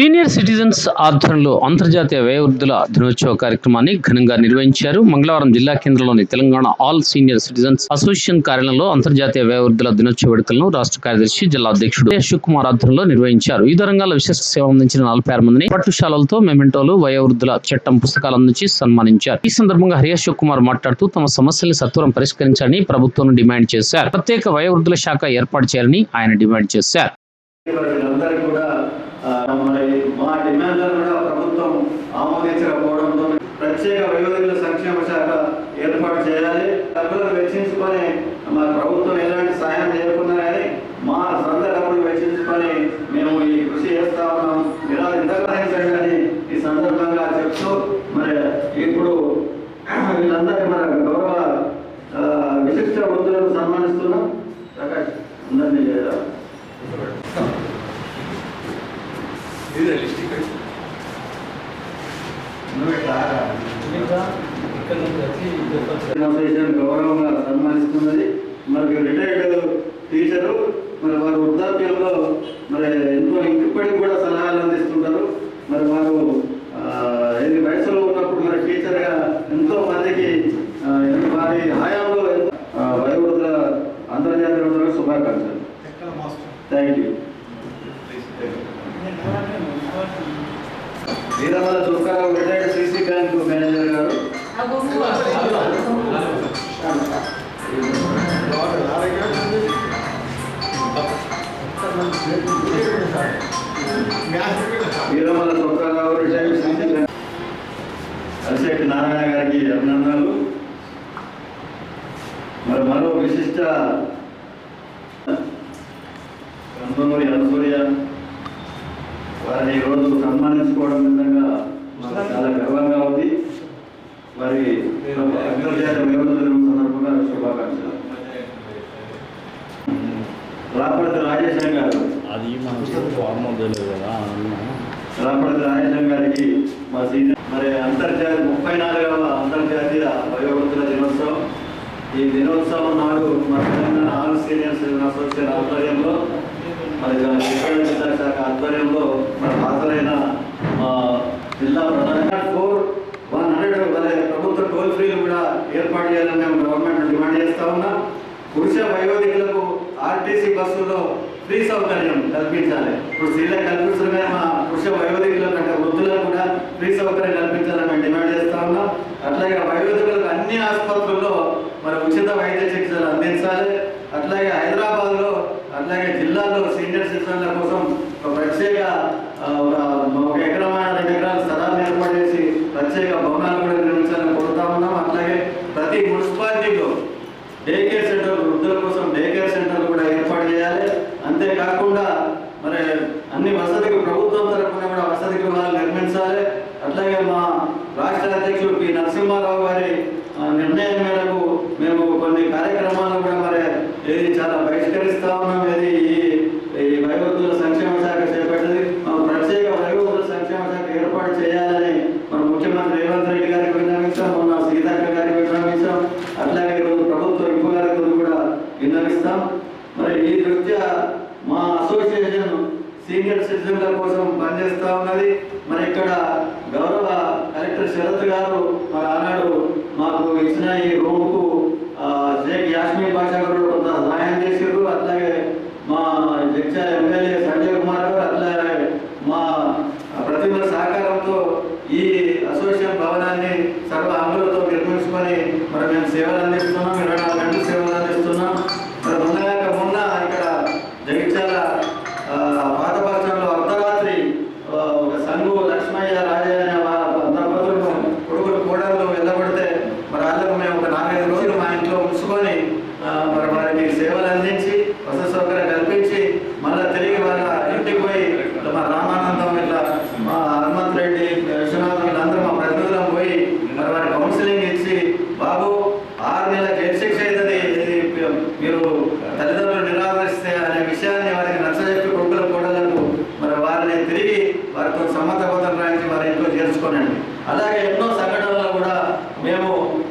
Senior citizens ఆధ్వర్యంలో అంతర్జాతీయ వయోవృద్ధుల దినోత్సవ కార్యక్రమాన్ని ఘనంగా నిర్వహించారు. మంగళవారం జిల్లా కేంద్రంలోని Telangana all senior citizens association కార్యాలయంలో అంతర్జాతీయ వయోవృద్ధుల దినోత్సవ వేడుకలను రాష్ట్ర కార్యదర్శి జిల్లా అధ్యక్షుడు అశోక్ కుమార్ ఆధ్వర్యంలో నిర్వహించారు. ఈ రంగాల విశిష్ట సేవ అందించిన నలభై ఆరు మందిని పట్టుశాలలతో మెమెంటోలు వయోవృద్ధుల చట్టం పుస్తకాలు అందించి సన్మానించారు. ఈ సందర్భంగా హరి అశోక్ కుమార్ మాట్లాడుతూ తమ సమస్యల్ని సత్వరం పరిష్కరించాలని ప్రభుత్వం డిమాండ్ చేశారు. ప్రత్యేక వయోవృద్ధుల శాఖ ఏర్పాటు చేయాలని ఆయన డిమాండ్ చేశారు. కూడా మరి మా డిమాండ్లను కూడా ప్రభుత్వం ఆమోదించకపోవడంతో ప్రత్యేక వయోధికుల సంక్షేమ శాఖ ఏర్పాటు చేయాలి. డబ్బులను వెచ్చించుకొని మా ప్రభుత్వం ఎలాంటి సాయం చేయకుండా కానీ మా సొంత డబ్బులు వెచ్చించుకొని మేము ఈ కృషి చేస్తా ఉన్నాం. ఇలా ఇంతకరించండి అని ఈ సందర్భంగా చెప్తూ మరి ఇప్పుడు వీళ్ళందరికీ మన గౌరవ విశిష్ట వృద్ధులను సన్మానిస్తున్నాం. అందరినీ అందరినీ అసోసియేషన్ గౌరవంగా సన్మానిస్తున్నది. మరి రిటైర్డ్ టీచరు మరి వారు వృద్ధాప్యంలో మరి ఎంతో ఇప్పటికి కూడా సలహాలు అందిస్తుంటారు. మరి వారు Veeramala Durgarao retired CC bank manager గారు. Veeramala Durgarao retired CC bank. Arishetti Narayana గారికి అభినందనలు. మరి మరో విశిష్ట పంతొమ్మిది సన్మానించుకోవడం నిజంగా మాకు చాలా గర్వంగా ఉంది. మరి అంతర్జాతీయ వ్యవస్థ దినం సందర్భంగా శుభాకాంక్షలు. రాపర్తి రాజేశం గారు. అది రాజేశం గారికి మా సీనియర్ మరి అంతర్జాతీయ ముప్పై నాలుగవ అంతర్జాతీయ వయోవృద్ధుల దినోత్సవం. ఈ దినోత్సవం నాడు మన Telangana all senior citizen association ఆధ్వర్యంలో మరి శాఖ ఆధ్వర్యంలో మన హాజరైన మా జిల్లా ప్రధాన ఫోర్ వన్ హండ్రెడ్ ప్రభుత్వ టోల్ ఫ్రీలు కూడా ఏర్పాటు చేయాలని మేము గవర్నమెంట్ డిమాండ్ చేస్తా ఉన్నాం. పురుష వయోధికులకు ఆర్టీసీ బస్సుల్లో ఫ్రీ సౌకర్యం కల్పించాలి. ఇప్పుడు స్త్రీలకు కల్పిస్తున్న మా పురుష వయోధికులకు అంటే వృద్ధులకు కూడా ఫ్రీ సౌకర్యం కల్పించాలని మేము డిమాండ్ చేస్తా ఉన్నాం. అట్లాగే వయోధికులకు అన్ని ఆసుపత్రుల్లో మరి ఉచిత వైద్య చికిత్సలు అందించాలి. అట్లాగే హైదరాబాద్లో అట్లాగే జిల్లాలో సీనియర్ సిటిజన్ల కోసం ఒక ప్రత్యేక కాకుండా మరి అన్ని వసతికి ప్రభుత్వం తరఫున కూడా వసతి గృహాలు నిర్మించాలి అట్లాగే మా రాష్ట్ర అధ్యక్షులు పి. నరసింహారావు గారి నిర్ణయం మేరకు మేము కొన్ని కార్యక్రమాలు కూడా మరి ఏది చాలా బహిష్కరిస్తా ఉన్నాం. ఏది ఈ వయోవృద్ధుల సంక్షేమ శాఖ చేపట్టింది. ప్రత్యేక వయోవృద్ధుల సంక్షేమ శాఖ ఏర్పాటు చేయాలని మన ముఖ్యమంత్రి రేవంత్ రెడ్డి గారికి విన్నవించాం మొన్న సీతక్క గారికి విన్నవించాం అట్లాగే ఈరోజు ప్రభుత్వ ఇంపు గారికి కూడా విన్నవిస్తాం మరి ఈ దృష్ట్యా మా అసోసియేషన్ సీనియర్ సిటిజన్ల కోసం పనిచేస్తా ఉన్నది. మరి ఇక్కడ గౌరవ కలెక్టర్ శరత్ గారు మరి ఆనాడు మాకు ఇచ్చిన ఈ రూముకు ఆ, షేక్ యాస్మీన్ బాషా గారు కొంత సహాయం చేసారు అట్లాగే మా జడ్చా ఎమ్మెల్యే సంజయ్ కుమార్ గారు అట్లాగే మా ప్రతిభ సహకారంతో ఈ అసోసియేషన్ భవనాన్ని సర్వ అమలుతో నిర్మించుకొని మరి మేము సేవలను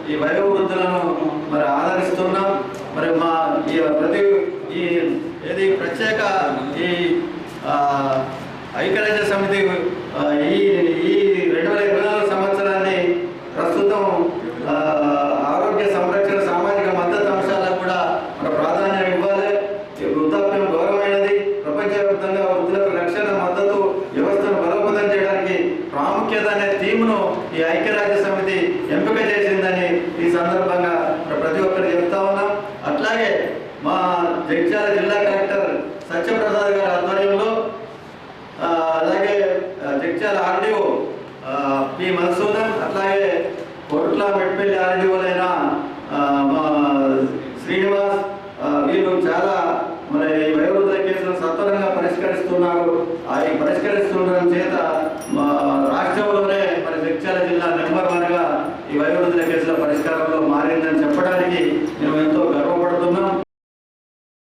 ఈ వైభవ వృద్ధులను మరి ఆదరిస్తున్నాం. మరి మా ఈ ప్రతి ఈ ఏది ప్రత్యేక ఈ ఐక్యరాజ్య సమితి ఈ అట్లాగే కొట్ల మెట్పల్లి మా శ్రీనివాస్ వీళ్ళు చాలా మరి వయోవృద్ధ కేసులను సత్వరంగా పరిష్కరిస్తున్నారు. అవి పరిష్కరిస్తుండడం చేత